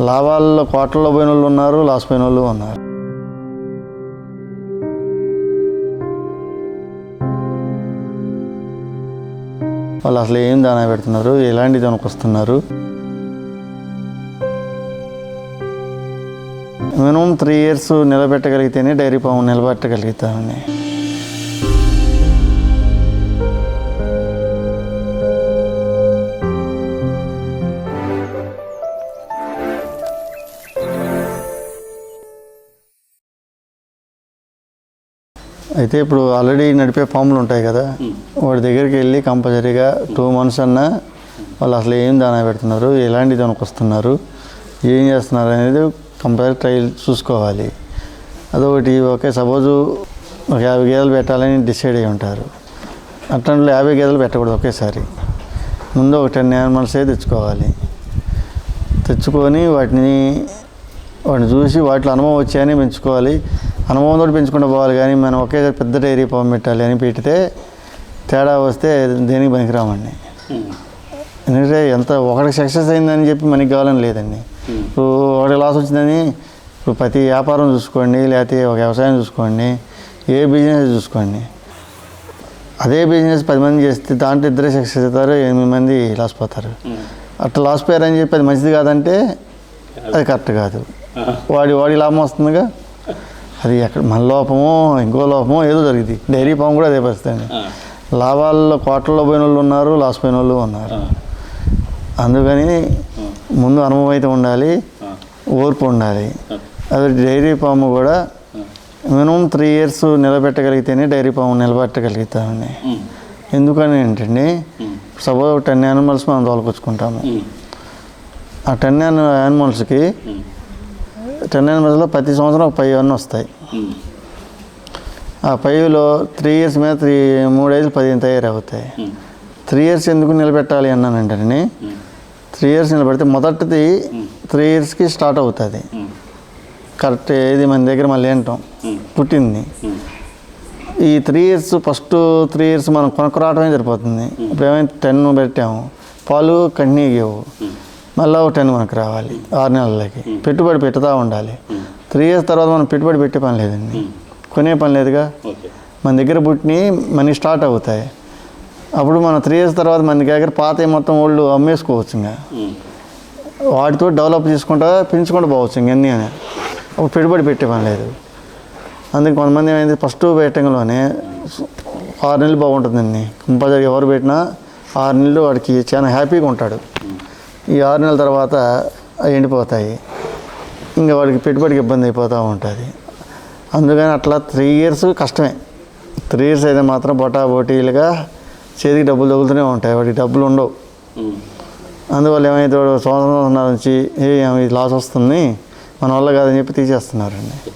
లాభాల్లో కోట్లలో పోయిన వాళ్ళు ఉన్నారు లాస్ పోయిన వాళ్ళు ఉన్నారు. వాళ్ళు అసలు ఏం దానా పెడుతున్నారు? ఎలాంటి దానికి వస్తున్నారు? మినిమం త్రీ ఇయర్స్ నిలబెట్టగలిగితేనే డైరీ ఫామ్ నిలబెట్టగలుగుతామండి అయితే ఇప్పుడు ఆల్రెడీ నడిపే ఫామ్లు ఉంటాయి కదా వాడి దగ్గరికి వెళ్ళి కంపల్సరీగా టూ మంత్స్ అన్నా వాళ్ళు అసలు ఏం దానా పెడుతున్నారు ఎలాంటి దానికి వస్తున్నారు ఏం చేస్తున్నారు అనేది కంపల్సరీ ట్రయల్ చూసుకోవాలి. అదొకటి ఓకే సపోజు ఒక యాభై గేదెలు పెట్టాలని డిసైడ్ అయి ఉంటారు. అట్లాంటి యాభై గేదెలు పెట్టకూడదు ఒకేసారి. ముందు ఒక టెన్ యానిమల్సే తెచ్చుకోవాలి. తెచ్చుకొని వాటిని వాటిని చూసి వాటిలో అనుభవం వచ్చాయని పెంచుకోవాలి. అనుభవంతో పెంచుకుంటూ పోవాలి కానీ మనం ఒకేసారి పెద్ద డైరీ ఫామ్ పెట్టాలి అని పెడితే తేడా వస్తే దేనికి పనికిరామండి ఎందుకంటే ఎంత ఒకటికి సక్సెస్ అయిందని చెప్పి మనకి కావాలని లేదండి. ఇప్పుడు ఒకటి లాస్ వచ్చిందని ఇప్పుడు ప్రతి వ్యాపారం చూసుకోండి లేకపోతే ఒక వ్యవసాయం చూసుకోండి ఏ బిజినెస్ చూసుకోండి. అదే బిజినెస్ పది మంది చేస్తే దాంట్లో ఇద్దరే సక్సెస్ అవుతారు ఎనిమిది మంది లాస్ పోతారు. అట్లా లాస్ పోయారని చెప్పి అది మంచిది కాదంటే అది కరెక్ట్ కాదు. వాడి వాడి లాభం వస్తుందిగా. అది ఎక్కడ మన లోపమో ఇంకో లోపమో ఏదో జరిగింది. డైరీ ఫామ్ కూడా అదే పరిస్థితి అండి. లాభాల్లో కోట్లలో పోయిన వాళ్ళు ఉన్నారు లాస్ పోయిన వాళ్ళు ఉన్నారు. అందుకని ముందు అనుభవం అయితే ఉండాలి ఓర్పు ఉండాలి. అది డైరీ ఫామ్ కూడా మినిమం త్రీ ఇయర్స్ నిలబెట్టగలిగితేనే డైరీ ఫామ్ నిలబెట్టగలుగుతామండి ఎందుకని ఏంటండి? సపోజ్ టెన్ యానిమల్స్ మనం తోలుకొచ్చుకుంటాము. ఆ టెన్ యానిమల్స్కి టెన్ ఎనిమిదిలో ప్రతి సంవత్సరం ఒక పై అన్నీ వస్తాయి. ఆ పైలో త్రీ ఇయర్స్ మీద త్రీ మూడేళ్ళు పదిహేను తయారవుతాయి. త్రీ ఇయర్స్ ఎందుకు నిలబెట్టాలి అన్నానంటే త్రీ ఇయర్స్ నిలబెడితే మొదటిది త్రీ ఇయర్స్కి స్టార్ట్ అవుతుంది. కరెక్ట్ ఏది మన దగ్గర మళ్ళీ ఏంటాం పుట్టింది. ఈ three years first three years మనం కొనుక్కరావడమే సరిపోతుంది. ఇప్పుడు ఏమైనా టెన్ పెట్టాము. పాలు కంటిన్యూ ఇవ్వవు మళ్ళీ ఒక టెన్ మనకు రావాలి ఆరు నెలలకి. పెట్టుబడి పెట్టుతూ ఉండాలి. త్రీ ఇయర్స్ తర్వాత మనం పెట్టుబడి పెట్టే పని లేదండి. కొనే పని లేదుగా. మన దగ్గర పుట్టిని మనీ స్టార్ట్ అవుతాయి. అప్పుడు మన త్రీ ఇయర్స్ తర్వాత మన దగ్గర పాత మొత్తం వాళ్ళు అమ్మేసుకోవచ్చు ఇంకా వాటితో డెవలప్ చేసుకుంటా పెంచుకుంటూ పోవచ్చు ఇంకన్నీ అని. అప్పుడు పెట్టుబడి పెట్టే పని లేదు. అందుకే కొంతమంది ఏమైంది ఫస్ట్ పెట్టడంలోనే ఆరు నెలలు బాగుంటుందండి. కంపల్సరీ ఎవరు పెట్టినా ఆరు నెలలు వాడికి చాలా హ్యాపీగా ఉంటాడు. ఈ ఆరు నెలల తర్వాత అవి ఎండిపోతాయి. ఇంకా వాడికి పెట్టుబడికి ఇబ్బంది అయిపోతూ ఉంటుంది. అందుకని అట్లా త్రీ ఇయర్స్ కష్టమే. త్రీ ఇయర్స్ అయితే మాత్రం బొటా బోటీలుగా చేతికి డబ్బులు తగులుతూనే ఉంటాయి. వాడికి డబ్బులు ఉండవు. అందువల్ల ఏమైతే వాడు సంవత్సరం నుంచి ఏ ఇది లాస్ వస్తుంది? మన వల్ల కాదని చెప్పి తీసేస్తున్నారండి.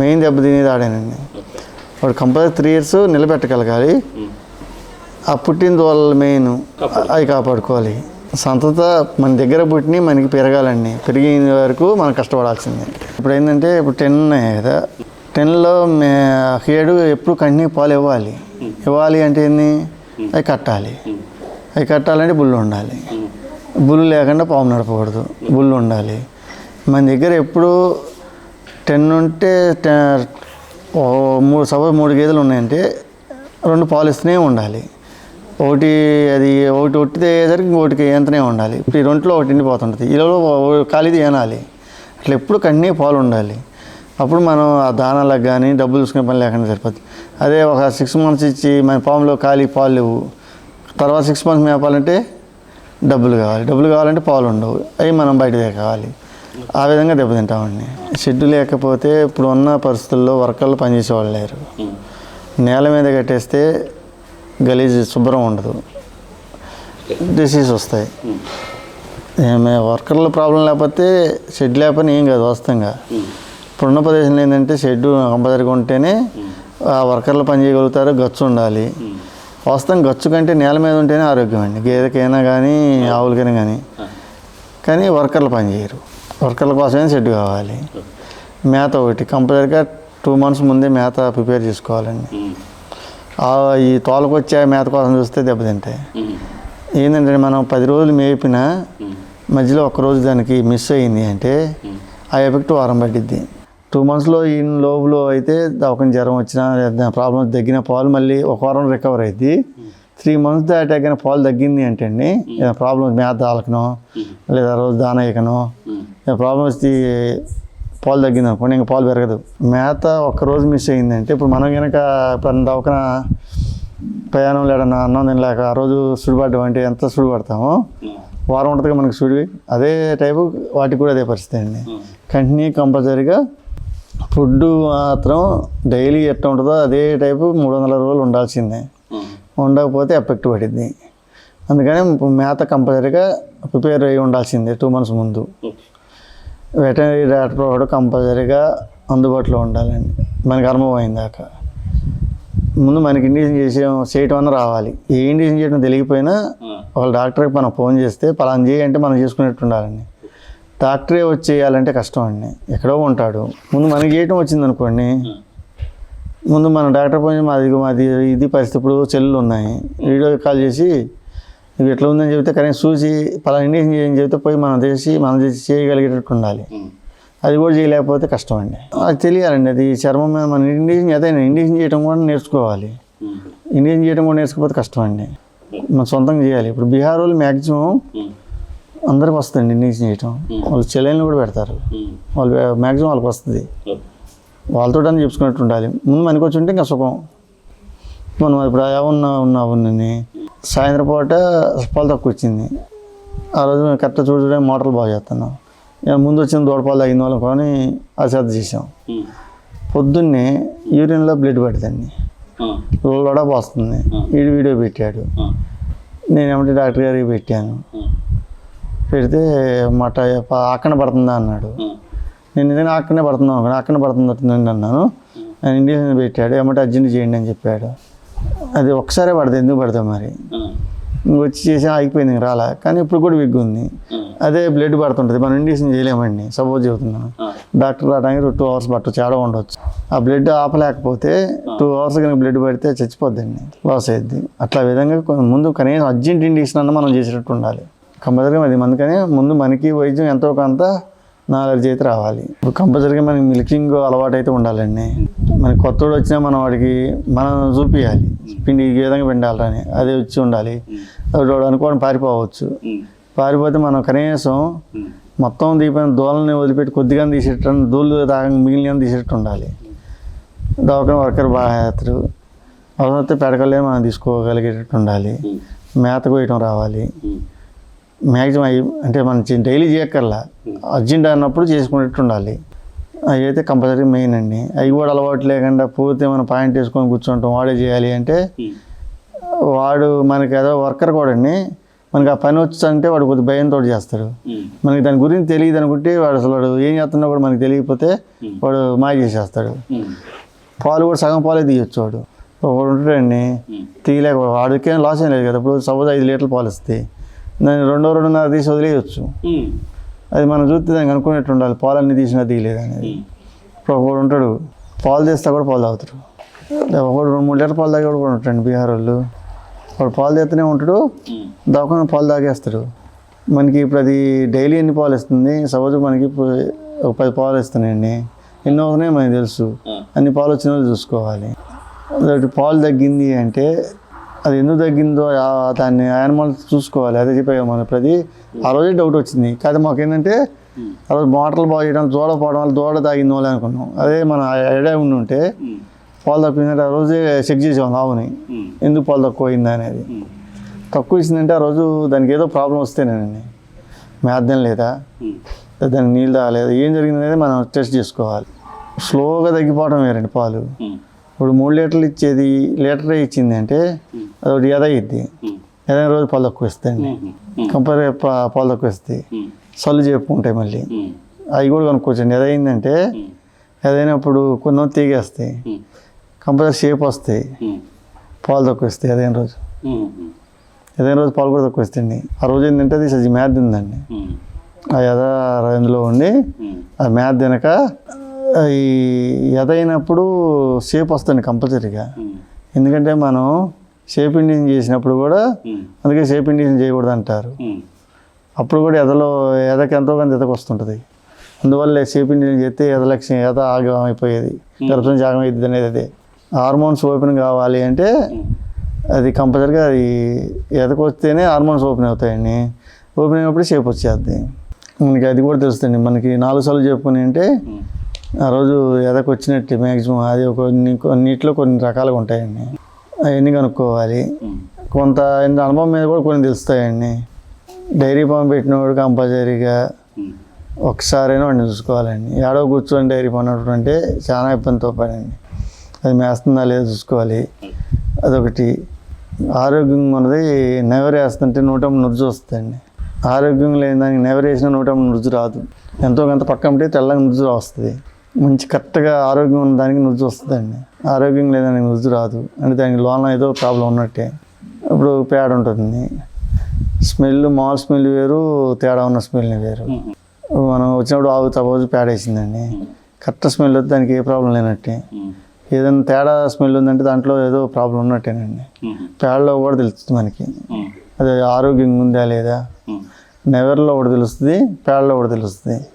మెయిన్ దెబ్బ తినేది ఆడేనండి. వాడు కంపల్సరీ త్రీ ఇయర్స్ నిలబెట్టగలగాలి. ఆ పుట్టిన వాళ్ళ మెయిన్ అవి కాపాడుకోవాలి. సంతత మన దగ్గర పుట్టిన మనకి పెరగాలండి. పెరిగిన వరకు మనం కష్టపడాల్సిందే. ఇప్పుడు ఏంటంటే ఇప్పుడు టెన్ ఉన్నాయి కదా. టెన్లో ఏడు ఎప్పుడు కంటిన్యూ పాలు ఇవ్వాలి. ఇవ్వాలి అంటే ఏంది? అవి కట్టాలి. అవి కట్టాలంటే బుల్లు ఉండాలి. బుల్లు లేకుండా పాము నడపకూడదు. బుల్లు ఉండాలి. మన దగ్గర ఎప్పుడు టెన్ ఉంటే టె- ఓ మూడు సపోజ్ మూడు గేదెలు ఉన్నాయంటే రెండు పాలు ఇస్తూనే ఉండాలి. ఒకటి అది ఒకటి ఒట్టితే అయ్యేసరికి ఇంకోటికి ఎంతనే ఉండాలి. ఇప్పుడు ఈ రెండులో ఒకటి ఎండిపోతుంటుంది. ఈలో ఖాళీది ఏనాలి? అట్లా ఎప్పుడు కంటిన్యూ పాలు ఉండాలి. అప్పుడు మనం ఆ దానాలకు కానీ డబ్బులు చూసుకునే పని లేకుండా సరిపోతుంది అదే ఒక సిక్స్ మంత్స్ ఇచ్చి మన పాములో ఖాళీ పాలు లేవు. తర్వాత సిక్స్ మంత్స్ మేపాలంటే డబ్బులు కావాలి. డబ్బులు కావాలంటే పాలు ఉండవు. అవి మనం బయట కావాలి. ఆ విధంగా దెబ్బతింటామండి షెడ్ లేకపోతే ఇప్పుడు ఉన్న పరిస్థితుల్లో వర్కర్లు పనిచేసేవాళ్ళు లేరు. నేల మీద కట్టేస్తే గలీజ్ శుభ్రం ఉండదు. డిసీజ్ వస్తాయి. ఏమే వర్కర్ల ప్రాబ్లం లేకపోతే షెడ్ లేకపోతే ఏం కాదు వాస్తవంగా. ఇప్పుడున్న ప్రదేశంలో ఏంటంటే షెడ్ కంపల్సరీగా ఉంటేనే ఆ వర్కర్లు పని చేయగలుగుతారు గచ్చు ఉండాలి. వాస్తవం గచ్చు కంటే నేల మీద ఉంటేనే ఆరోగ్యం అండి గేదెకైనా కానీ ఆవులకైనా కానీ. కానీ వర్కర్లు పని చేయరు. వర్కర్ల కోసమే షెడ్ కావాలి. మేత ఒకటి. కంపల్సరీగా టూ మంత్స్ ముందే మేత ప్రిపేర్ చేసుకోవాలండి. ఈ తోలకొచ్చే మేత కోసం చూస్తే దెబ్బతింటాయి. ఏంటంటే మనం పది రోజులు మేపినా మధ్యలో ఒక్కరోజు దానికి మిస్ అయ్యింది అంటే ఆ ఎఫెక్ట్ వారం పట్టిద్ది. టూ మంత్స్లో ఈ లోపులో అయితే ఒక జ్వరం వచ్చినా ప్రాబ్లమ్స్ తగ్గిన పాలు మళ్ళీ ఒక వారం రికవర్ అయింది త్రీ మంత్స్ దాటాక పాలు తగ్గింది అంటే అండి ఏదైనా ప్రాబ్లమ్ మేత దాలకనో లేదా రోజు దాన వేయకనో ఏదైనా ప్రాబ్లమ్ వస్తే పాలు తగ్గింది. అనుకోండి ఇంకా పాలు పెరగదు. మేత ఒక్క రోజు మిస్ అయిందంటే ఇప్పుడు మనం కనుక ఇప్పుడు దవకన ప్రయాణం లేడన్నా అన్నం తినలేక ఆ రోజు సుడిపడ్డం అంటే ఎంత సుడిపడతామో వారం ఉంటుందిగా మనకి సుడి. అదే టైపు వాటికి కూడా అదే పరిస్థితి అండి. కంటిన్యూ కంపల్సరీగా ఫుడ్ మాత్రం డైలీ ఎట్లా ఉంటుందో అదే టైపు మూడు వందల రోజులు ఉండాల్సిందే. ఉండకపోతే ఎఫెక్ట్ పడిద్ది. అందుకని మేత కంపల్సరీగా ప్రిపేర్ అయ్యి ఉండాల్సిందే టూ మంత్స్ ముందు. వెటనరీ డాక్టర్ కూడా కంపల్సరీగా అందుబాటులో ఉండాలండి. మనకి అనుభవం అయిన దాకా ముందు మనకి ఇండిషన్ చేసే చేయటం అన్న రావాలి. ఏ ఇండిషన్ చేయడం తెలియకపోయినా వాళ్ళ డాక్టర్కి మనం ఫోన్ చేస్తే పలానా చేయి అంటే మనం చేసుకునేట్టు ఉండాలండి. డాక్టరే వచ్చి చేయాలంటే కష్టం అండి. ఎక్కడో ఉంటాడు. ముందు మనకి చేయటం వచ్చింది అనుకోండి. ముందు మన డాక్టర్ ఫోన్ చేసి మాది మాది ఇది పరిస్థితి ఇప్పుడు సెల్లు ఉన్నాయి. వీడియో కాల్ చేసి ఇది ఎట్లా ఉందని చెబితే కనీసం చూసి పలానా ఇండిషన్ చేయని చెబితే పోయి మనం చేసి మనం చేసి చేయగలిగేటట్టు ఉండాలి. అది కూడా చేయలేకపోతే కష్టం అండి అది తెలియాలండి. అది చర్మం మీద మనం ఇండిషన్ ఏదైనా ఇండిషన్ చేయడం కూడా నేర్చుకోవాలి. ఇండిషన్ చేయడం కూడా నేర్చుకోకపోతే కష్టం అండి మనం సొంతంగా చేయాలి. ఇప్పుడు బీహార్ వాళ్ళు మ్యాక్సిమం అందరికి వస్తుందండి ఇండిషన్ చేయటం. వాళ్ళు చెల్లెళ్ళు కూడా పెడతారు. వాళ్ళు మ్యాక్సిమం వాళ్ళకి వస్తుంది. వాళ్ళతో అని చెప్పుకున్నట్టు ఉండాలి. ముందు మనకి వచ్చి ఉంటే ఇంకా సుఖం. మనం ఇప్పుడు ఏమన్నా ఉన్నావు నేను సాయంత్రం పూట పాలు తక్కువ వచ్చింది. ఆ రోజు మేము కరెక్ట్గా చూడ చూడ మోటార్లు బాగా చేస్తున్నాం. ఇక ముందు వచ్చిన దూడపాలు తగిన వాళ్ళం కొని అశ్రద్ధ చేసాం పొద్దున్నే యూరిన్లో బ్లడ్ పడుతుంది లోడ పోస్తుంది. వీడు వీడియో పెట్టాడు. నేను ఏమంటే డాక్టర్ గారికి పెట్టాను. పెడితే మట అక్కన పడుతుందా? అన్నాడు. నేను నిజంగా అక్కడనే పడుతున్నాను అక్కడనే పడుతుందండి అన్నాను. ఆయన ఇండియన్ పెట్టాడు. ఏమంటే అర్జెంట్ చేయండి అని చెప్పాడు. అది ఒకసారే పడుతుంది ఎందుకు పడతాం మరి? వచ్చి చేసి ఆగిపోయింది రాలా? కానీ ఇప్పుడు కూడా విగ్గు ఉంది. అదే బ్లడ్ పడుతుంటుంది. మనం ఇండిషన్ చేయలేమండి సపోజ్ చెబుతున్నాను డాక్టర్ రావడానికి టూ అవర్స్ పట్టవచ్చు ఆడ ఉండవచ్చు ఆ బ్లడ్ ఆపలేకపోతే టూ అవర్స్ కనుక బ్లడ్ పడితే చచ్చిపోద్దండి. లాస్ అయ్యిద్ది అట్లా విధంగా ముందు కనీసం అర్జెంట్ ఇండిషన్ అన్న మనం చేసేటట్టు ఉండాలి. కంపల్సరీగా అది అందుకని ముందు మనకి వైద్యం ఎంతో కొంత నాలెడ్జ్ అయితే రావాలి. ఇప్పుడు కంపల్సరీగా మనకి మిల్కింగ్ అలవాటు అయితే ఉండాలండి. మనకి కొత్తోడు వచ్చినా మనం వాడికి మనం చూపించాలి పిండి ఈ విధంగా పిండాలని అదే వచ్చి ఉండాలి. వాడు అనుకోవడం పారిపోవచ్చు. పారిపోతే మనం కనీసం మొత్తం దీపం దూలని వదిలిపెట్టి కొద్దిగా తీసేటట్టు దూళ్ళు తాగ మిగిలిన తీసేటట్టు ఉండాలి. దవాఖాన వర్కర్ బాగా చేస్తారు. అవసరం పెడకలే మనం తీసుకోగలిగేటట్టు ఉండాలి. మేత కోయటం రావాలి. మ్యాక్సిమం అవి అంటే మనం డైలీ చేయక్కర్లా. అర్జెంట్ అన్నప్పుడు చేసుకునేట్టు ఉండాలి. అవి అయితే కంపల్సరీ మెయిన్ అండి. అవి కూడా అలవాటు లేకుండా పూర్తి మనం పాయింట్ వేసుకొని కూర్చుంటాం వాడే చేయాలి అంటే వాడు మనకి ఏదో వర్కర్ కూడా అండి మనకి ఆ పని వచ్చంటే వాడు కొద్ది భయంతో చేస్తాడు. మనకి దాని గురించి తెలియదు అనుకుంటే వాడు అసలు వాడు ఏం చేస్తున్నా కూడా మనకి తెలియకపోతే వాడు మాయ చేసేస్తాడు. పాలు కూడా సగం పాలే తీయొచ్చు వాడు. ఒకడు ఉంటాడండి తీయలేక వాడికేం లాస్ ఏం లేదు కదా. ఇప్పుడు సపోజ్ ఐదు లీటర్లు పాలు ఇస్తాయి దాన్ని రెండో రెండున్నర తీసి వదిలేయచ్చు. అది మనం చూస్తే దానికి అనుకునేట్టు ఉండాలి పాలన్నీ తీసినా తీయలేదు అనేది. ఇప్పుడు ఒకడు ఉంటాడు పాలు తీస్తా కూడా పాలు తాగుతారు ఒకడు రెండు మూడు లీటర్ పాలు తాగి కూడా ఉంటాడు బీహార్ వాళ్ళు వాడు పాలు తీస్తూనే ఉంటాడు దవాఖాన పాలు తాగేస్తాడు. మనకి ఇప్పుడు అది డైలీ ఎన్ని పాలు ఇస్తుంది సపోజ్ మనకి ఒక పది పాలు ఇస్తున్నాయండి ఎన్ని అవుతున్నాయో మనకి తెలుసు. అన్ని పాలు వచ్చిన వాళ్ళు చూసుకోవాలి. పాలు తగ్గింది అంటే అది ఎందుకు తగ్గిందో దాన్ని యానిమల్ చూసుకోవాలి. అదే చెప్పాము మనం అది ఆ రోజే డౌట్ వచ్చింది. కాదు మాకు ఏంటంటే ఆ రోజు మోటార్లు బాగా చేయడం దూడ పోవడం వల్ల దూడ తాగింది వాళ్ళు అనుకున్నాం. అదే మన ఐడియా ఉండి ఉంటే పాలు తప్పిందంటే ఆ రోజే చెక్ చేసాం ఆవుని. ఎందుకు పాలు తక్కువ అయింది అనేది. తక్కువ ఇచ్చిందంటే ఆ రోజు దానికి ఏదో ప్రాబ్లం వస్తేనేనండి మేద్దం లేదా? దానికి నీళ్ళు తాగలేదు. ఏం జరిగింది అనేది మనం టెస్ట్ చేసుకోవాలి. స్లోగా తగ్గిపోవడం వేరండి పాలు. ఇప్పుడు మూడు లీటర్లు ఇచ్చేది లీటరే ఇచ్చింది అంటే అదొకటి ఎద ఇద్ది ఏదైనా రోజు పాలు తక్కువ ఇస్తాయండి కంపేర్ పాలు తక్కువ ఇస్తాయి సల్లు చెప్పుకుంటాయి మళ్ళీ. అవి కూడా కొనుక్కోవచ్చండి. ఏదైందంటే ఏదైనప్పుడు కొన్ని తీగేస్తాయి. కంపల్సరీ షేప్ వస్తాయి. పాలు తక్కువ ఇస్తాయి ఏదైనా రోజు. ఏదైనా రోజు పాలు కూడా తక్కువ ఇస్తాయండి ఆ రోజు ఏంటంటే అది సజ్జి మ్యాథ్ ఉందండి. ఆ ఎద అందులో ఉండి ఆ మ్యాథ్ తినక ఈ ఎదైనప్పుడు షేప్ వస్తుంది కంపల్సరీగా. ఎందుకంటే మనం షేప్ ఇండియన్ చేసినప్పుడు కూడా అందుకే షేప్ ఇండియన్ చేయకూడదు అంటారు అప్పుడు కూడా ఎదలో ఎదకి ఎంతో కొంత ఎదకు వస్తుంటుంది. అందువల్ల సేపింగ్ చేస్తే ఎద లక్ష్యం ఎద ఆగం అయిపోయేది. గర్భం జాగం అయింది అనేది అదే. హార్మోన్స్ ఓపెన్ కావాలి అంటే అది కంపల్సరిగా అది ఎదకు వస్తేనే హార్మోన్స్ ఓపెన్ అవుతాయండి. ఓపెన్ అయినప్పుడు షేప్ వచ్చేద్ది. మనకి అది కూడా తెలుస్తుంది. మనకి నాలుగు సార్లు చెప్పుకుని అంటే ఆ రోజు ఎదకొచ్చినట్టు మ్యాక్సిమం అది ఒక కొన్ని కొన్నిట్లో కొన్ని రకాలుగా ఉంటాయండి. అవన్నీ కనుక్కోవాలి. కొంత అనుభవం మీద కూడా కొన్ని తెలుస్తాయండి. డైరీ ఫామ్ పెట్టినవాడు కంపల్సరీగా ఒకసారైనా వాడిని చూసుకోవాలండి. ఏడో కూర్చొని డైరీ ఫామ్ అంటే చాలా ఇబ్బందితో పడండి. అది మేస్తుందా లేదో చూసుకోవాలి. అదొకటి. ఆరోగ్యంగా ఉన్నది నెవరు వేస్తుంటే నూట నురుజు వస్తుందండి. ఆరోగ్యం లేని దానికి నెవరు వేసినా నూట నురుజు రాదు. ఎంతో కొంత పక్కన ఉంటే తెల్లగా నురుజు వస్తుంది. మంచి కరెక్ట్గా ఆరోగ్యం ఉన్న దానికి నురుజు వస్తుందండి. ఆరోగ్యం లేదానికి నురుజు రాదు. అంటే దానికి లోన ఏదో ప్రాబ్లం ఉన్నట్టే. ఇప్పుడు పేడ ఉంటుంది స్మెల్ మామూలు స్మెల్ వేరు తేడా ఉన్న స్మెల్ వేరు. మనం వచ్చినప్పుడు ఆవు తపోజు పేడ వేసిందండి. కరెక్ట్ స్మెల్ వస్తే దానికి ఏ ప్రాబ్లం లేనట్టే. ఏదైనా తేడా స్మెల్ ఉందంటే దాంట్లో ఏదో ప్రాబ్లం ఉన్నట్టేనండి. పేడలో కూడా తెలుస్తుంది మనకి. అది ఆరోగ్యంగా ఉందా లేదా? నెవర్లో కూడా తెలుస్తుంది పేడలో కూడా తెలుస్తుంది.